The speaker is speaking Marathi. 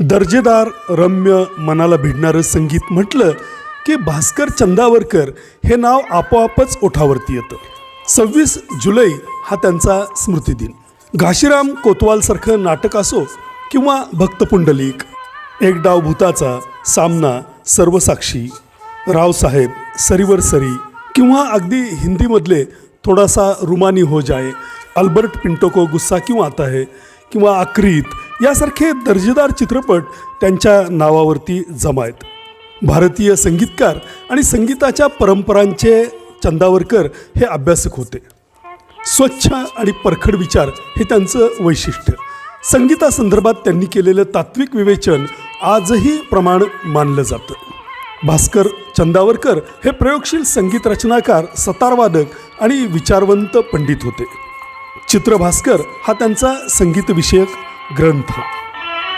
दर्जेदार रम्य मनाला भिडणारं संगीत म्हटलं की भास्कर चंदावरकर हे नाव आपोआपच ओठावरती येतं. सव्वीस जुलै हा त्यांचा स्मृतिदिन. घाशीराम कोतवालसारखं नाटक असो किंवा भक्तपुंडलिक एक डाव भूताचा सामना सर्वसाक्षी रावसाहेब सरीवर सरी किंवा अगदी हिंदीमधले थोडासा रुमानी हो जाय अल्बर्ट पिंटोको गुस्सा क्यों आता है किंवा आक्रीत यासारखे दर्जेदार चित्रपट त्यांच्या नावावरती जमा आहेत. भारतीय संगीतकार आणि संगीताच्या परंपरांचे चंदावरकर हे अभ्यासक होते. स्वच्छ आणि परखड विचार हे त्यांचं वैशिष्ट्य. संगीतासंदर्भात त्यांनी केलेलं तात्विक विवेचन आजही प्रमाण मानलं जातं. भास्कर चंदावरकर हे प्रयोगशील संगीत रचनाकार सतारवादक आणि विचारवंत पंडित होते. चित्रभास्कर हा त्यांचा संगीतविषयक ग्रंथ.